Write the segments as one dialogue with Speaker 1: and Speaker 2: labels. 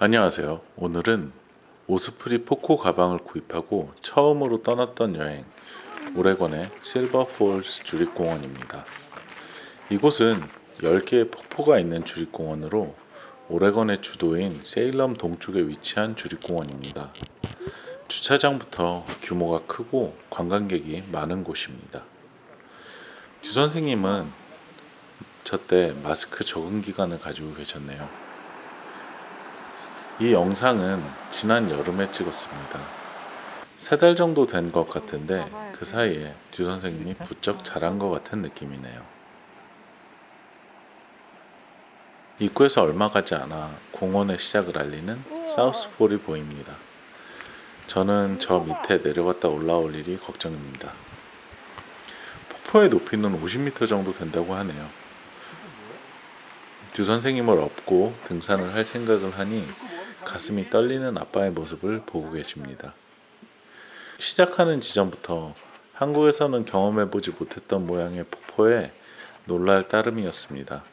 Speaker 1: 안녕하세요. 오늘은 오스프리 포코 가방을 구입하고 처음으로 떠났던 여행 오레곤의 실버폴스 주립공원입니다. 이곳은 10개의 폭포가 있는 주립공원으로 오레곤의 주도인 세일럼 동쪽에 위치한 주립공원입니다. 주차장부터 규모가 크고 관광객이 많은 곳입니다. 주 선생님은 저때 마스크 적응 기간을 가지고 계셨네요. 이 영상은 지난 여름에 찍었습니다. 세 달 정도 된 것 같은데 그 사이에 듀 선생님이 부쩍 자란 것 같은 느낌이네요. 입구에서 얼마 가지 않아 공원의 시작을 알리는 사우스폴이 보입니다. 저는 저 밑에 내려갔다 올라올 일이 걱정입니다. 폭포의 높이는 50m 정도 된다고 하네요. 듀 선생님을 업고 등산을 할 생각을 하니 가슴이 떨리는 아빠의 모습을 보고 계십니다. 시작하는 지점부터 한국에서는 경험해보지 못했던 모양의 폭포에 놀랄 따름이었습니다.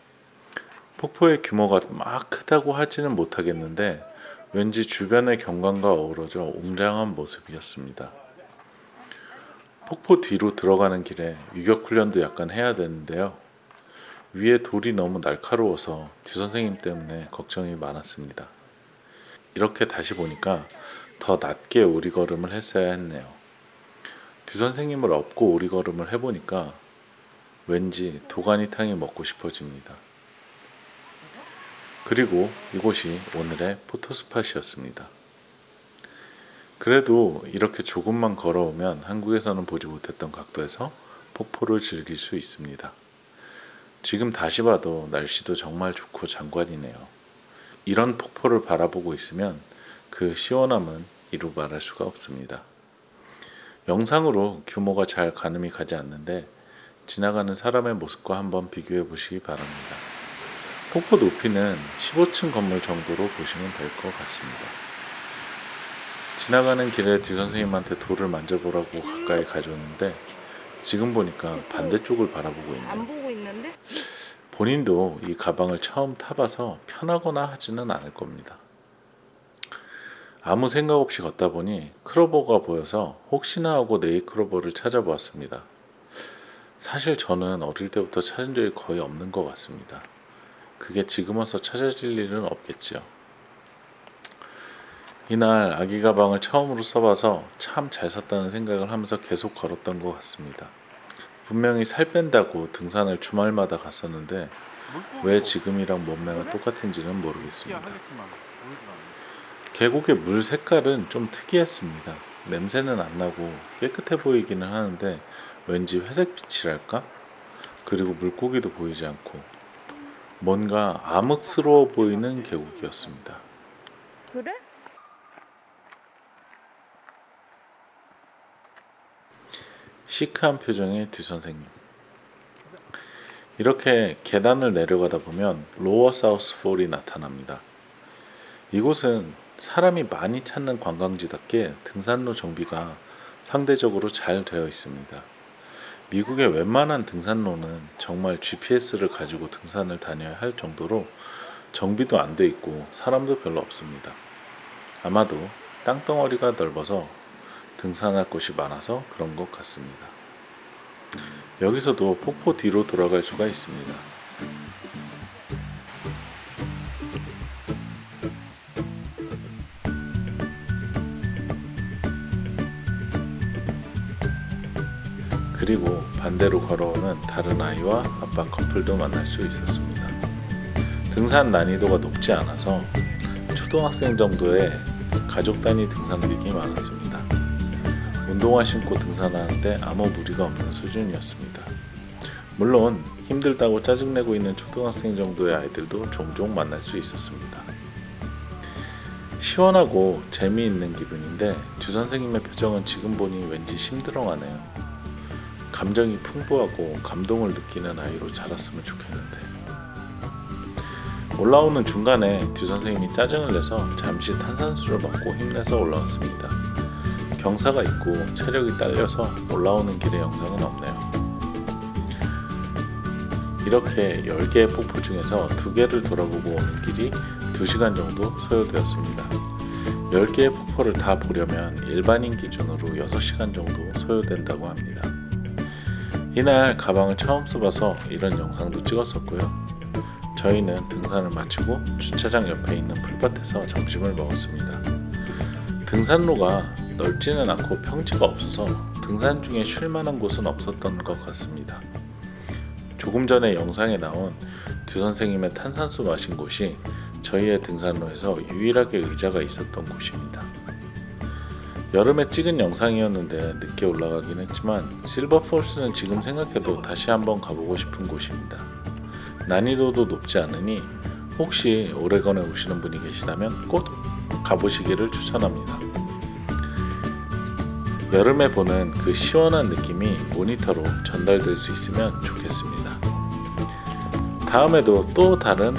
Speaker 1: 폭포의 규모가 막 크다고 하지는 못하겠는데 왠지 주변의 경관과 어우러져 웅장한 모습이었습니다. 폭포 뒤로 들어가는 길에 유격 훈련도 약간 해야 되는데요. 위에 돌이 너무 날카로워서 듀 선생님 때문에 걱정이 많았습니다. 이렇게 다시 보니까 더 낮게 오리걸음을 했어야 했네요. 듀 선생님을 업고 오리걸음을 해보니까 왠지 도가니탕이 먹고 싶어집니다. 그리고 이곳이 오늘의 포토스팟이었습니다. 그래도 이렇게 조금만 걸어오면 한국에서는 보지 못했던 각도에서 폭포를 즐길 수 있습니다. 지금 다시 봐도 날씨도 정말 좋고 장관이네요. 이런 폭포를 바라보고 있으면 그 시원함은 이루 말할 수가 없습니다. 영상으로 규모가 잘 가늠이 가지 않는데 지나가는 사람의 모습과 한번 비교해 보시기 바랍니다. 폭포 높이는 15층 건물 정도로 보시면 될 것 같습니다. 지나가는 길에 듀 선생님한테 돌을 만져보라고 가까이 가져오는데 지금 보니까 반대쪽을 바라보고 있네요. 본인도 이 가방을 처음 타봐서 편하거나 하지는 않을 겁니다. 아무 생각 없이 걷다 보니 크로버가 보여서 혹시나 하고 네이 크로버를 찾아보았습니다. 사실 저는 어릴 때부터 찾은 적이 거의 없는 것 같습니다. 그게 지금 와서 찾아질 일은 없겠지요. 이날 아기 가방을 처음으로 써봐서 참 잘 샀다는 생각을 하면서 계속 걸었던 것 같습니다. 분명히 살 뺀다고 등산을 주말마다 갔었는데 왜 지금이랑 몸매가 똑같은지는 모르겠습니다. 계곡의 물 색깔은 좀 특이했습니다. 냄새는 안 나고 깨끗해 보이기는 하는데 왠지 회색빛이랄까? 그리고 물고기도 보이지 않고 뭔가 암흑스러워 보이는 계곡이었습니다.
Speaker 2: 그래?
Speaker 1: 시크한 표정의 듀 선생님. 이렇게 계단을 내려가다 보면 로어 사우스 폴이 나타납니다. 이곳은 사람이 많이 찾는 관광지답게 등산로 정비가 상대적으로 잘 되어 있습니다. 미국의 웬만한 등산로는 정말 GPS를 가지고 등산을 다녀야 할 정도로 정비도 안 돼 있고 사람도 별로 없습니다. 아마도 땅덩어리가 넓어서 등산할 곳이 많아서 그런 것 같습니다. 여기서도 폭포 뒤로 돌아갈 수가 있습니다. 그리고 반대로 걸어오는 다른 아이와 아빠 커플도 만날 수 있었습니다. 등산 난이도가 높지 않아서 초등학생 정도의 가족 단위 등산객이 많았습니다. 운동화 신고 등산하는데 아무 무리가 없는 수준이었습니다. 물론 힘들다고 짜증내고 있는 초등학생 정도의 아이들도 종종 만날 수 있었습니다. 시원하고 재미있는 기분인데 주 선생님의 표정은 지금 보니 왠지 심드렁하네요. 감정이 풍부하고 감동을 느끼는 아이로 자랐으면 좋겠는데. 올라오는 중간에 듀 선생님이 짜증을 내서 잠시 탄산수를 먹고 힘내서 올라왔습니다. 경사가 있고 체력이 딸려서 올라오는 길의 영상은 없네요. 이렇게 10개의 폭포 중에서 두 개를 돌아보고 오는 길이 2시간 정도 소요되었습니다. 10개의 폭포를 다 보려면 일반인 기준으로 6시간 정도 소요된다고 합니다. 이날 가방을 처음 써봐서 이런 영상도 찍었었고요. 저희는 등산을 마치고 주차장 옆에 있는 풀밭에서 점심을 먹었습니다. 등산로가 넓지는 않고 평지가 없어서 등산 중에 쉴 만한 곳은 없었던 것 같습니다. 조금 전에 영상에 나온 두 선생님의 탄산수 마신 곳이 저희의 등산로에서 유일하게 의자가 있었던 곳입니다. 여름에 찍은 영상이었는데 늦게 올라가긴 했지만 실버폴스는 지금 생각해도 다시 한번 가보고 싶은 곳입니다. 난이도도 높지 않으니 혹시 오레건에 오시는 분이 계시다면 꼭 가보시기를 추천합니다. 여름에 보는 그 시원한 느낌이 모니터로 전달될 수 있으면 좋겠습니다. 다음에도 또 다른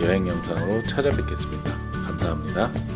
Speaker 1: 여행 영상으로 찾아뵙겠습니다. 감사합니다.